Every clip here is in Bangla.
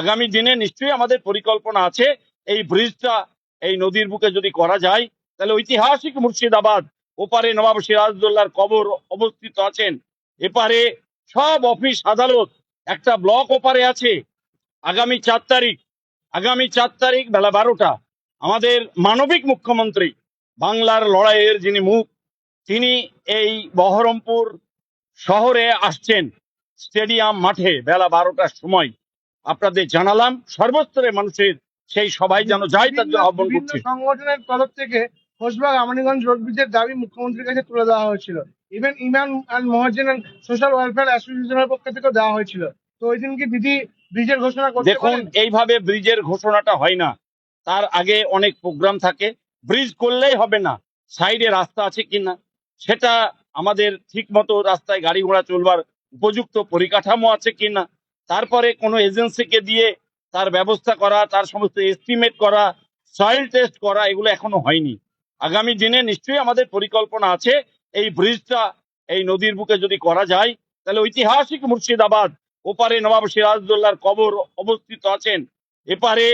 আগামী দিনে নিশ্চয়ই আমাদের পরিকল্পনা আছে, এই ব্রিজটা, এই নদীর বুকে যদি করা যায়, তাহলে ঐতিহাসিক মুর্শিদাবাদ, ওপারে নবাব সিরাজদৌল্লার কবর অবস্থিত আছেন। এপারে সব অফিস আদালত, একটা ব্লক ওপারে আছে। আগামী চার তারিখ, আগামী চার তারিখ বেলা বারোটা, আমাদের মানবিক মুখ্যমন্ত্রী, বাংলার লড়াইয়ের যিনি মুখ, তিনি এই বহরমপুর শহরে আসছেন, স্টেডিয়াম মাঠে, বেলা বারোটার সময়। আপনাদের জানালাম সর্বস্তরের মানুষের সেই সবাই যেন যায় তার জন্য আহ্বান করছি। সংগঠনের তরফ থেকে হোসবাগ আমানিগঞ্জ রোড ব্রিজের দাবি মুখ্যমন্ত্রীর কাছে তুলে দেওয়া হয়েছিল। Even Iman and Mahajan social welfare অ্যাসোসিয়েশনের পক্ষ থেকে দেওয়া হয়েছিল। তো ওই দিন কি দিদি ব্রিজের ঘোষণা করতে দেখুন এইভাবে ব্রিজের ঘোষণাটা হয় না। তার আগে অনেক প্রোগ্রাম থাকে। ব্রিজ করলেই হবে না। সাইডে রাস্তা আছে কিনা সেটা আমাদের ঠিক মতো রাস্তায় গাড়ি ঘোড়া চলবার উপযুক্ত পরিকাঠামো আছে কিনা তারপরে কোনো এজেন্সিকে দিয়ে তার ব্যবস্থা করা, তার সমস্ত এস্টিমেট করা সয়েল টেস্ট করা, এগুলো এখনও হয়নি। আগামী দিনে নিশ্চয়ই আমাদের পরিকল্পনা আছে এই ব্রিজটা এই নদীর বুকে যদি করা যায়, তাহলে ঐতিহাসিক মুর্শিদাবাদ, ওপারে নবাব সিরাজদৌল্লার কবর অবস্থিত আছেন। এপারে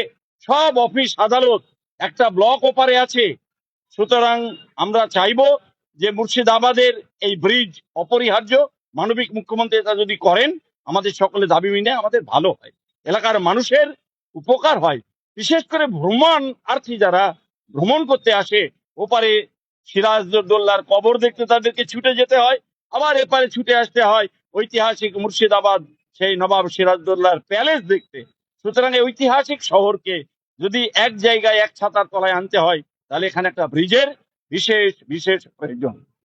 সব অফিস আদালত, একটা ব্লক ওপারে আছে। সুতরাং আমরা চাইব যে মুর্শিদাবাদের এই ব্রিজ অপরিহার্য। মানবিক মুখ্যমন্ত্রী এটা যদি করেন আমাদের সকলে দাবি মিনে আমাদের ভালো হয়। এলাকার মানুষের উপকার হয়। বিশেষ করে ভ্রমণ আর্থী যারা ভ্রমণ করতে আসে, ওপারে সিরাজদৌল্লার কবর দেখতে তাদেরকে ছুটে যেতে হয়, আবার এপারে ছুটে আসতে হয় ঐতিহাসিক মুর্শিদাবাদ, সেই নবাব সিরাজদৌল্লার প্যালেস দেখতে। সুতরাং ঐতিহাসিক শহরকে যদি এক জায়গায় এক ছাতার তলায় আনতে হয়, তাহলে এখানে একটা ব্রিজের বিশেষ বিশেষ প্রয়োজন।